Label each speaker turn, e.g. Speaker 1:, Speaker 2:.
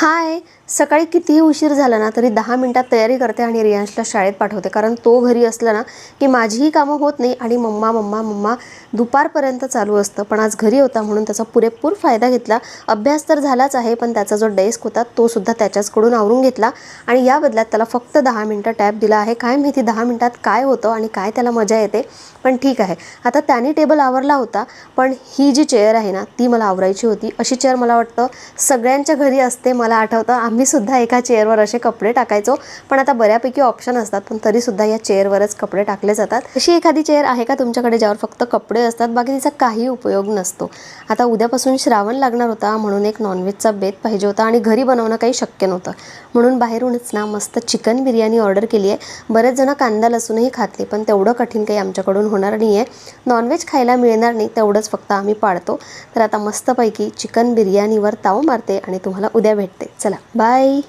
Speaker 1: हाय सकाळी कितीही उशीर झाला ना तरी दहा मिनटात तयारी करते आणि रियांशला शाळेत पाठवते. कारण तो घरी असला ना की माझीही कामं होत नाही आणि मम्मा मम्मा मम्मा दुपारपर्यंत चालू असतं. पण आज घरी होता म्हणून त्याचा पुरेपूर फायदा घेतला. अभ्यास तर झालाच आहे पण त्याचा जो डेस्क होता तो सुद्धा त्याच्याचकडून आवरून घेतला आणि या बदल्यात त्याला फक्त दहा मिनटं टॅप दिला आहे. काय माहिती दहा मिनटात काय होतं आणि काय त्याला मजा येते पण ठीक आहे. आता त्याने टेबल आवरला होता पण ही जी चेअर आहे ना ती मला आवरायची होती. अशी चेअर मला वाटतं सगळ्यांच्या घरी असते मला मला आठवतं. आम्ही सुद्धा एका चेअरवर असे कपडे टाकायचो. पण आता बऱ्यापैकी ऑप्शन असतात. पण तरीसुद्धा या चेअरवरच कपडे टाकले जातात. अशी एखादी चेअर आहे का तुमच्याकडे ज्यावर फक्त कपडे असतात? बाकी तिचा काही उपयोग नसतो. आता उद्यापासून श्रावण लागणार होता. म्हणून एक नॉनव्हेजचा बेत पाहिजे होता आणि घरी बनवणं काही शक्य नव्हतं. म्हणून बाहेरूनच ना मस्त चिकन बिर्याणी ऑर्डर केली आहे बरेच जण कांदा लसूणही खातले पण तेवढं कठीण काही आमच्याकडून होणार नाही आहे नॉनव्हेज खायला मिळणार नाही तेवढंच फक्त आम्ही पाळतो. तर आता मस्तपैकी चिकन बिर्याणीवर ताव मारते आणि तुम्हाला उद्या भेटते वाटते. चला बाय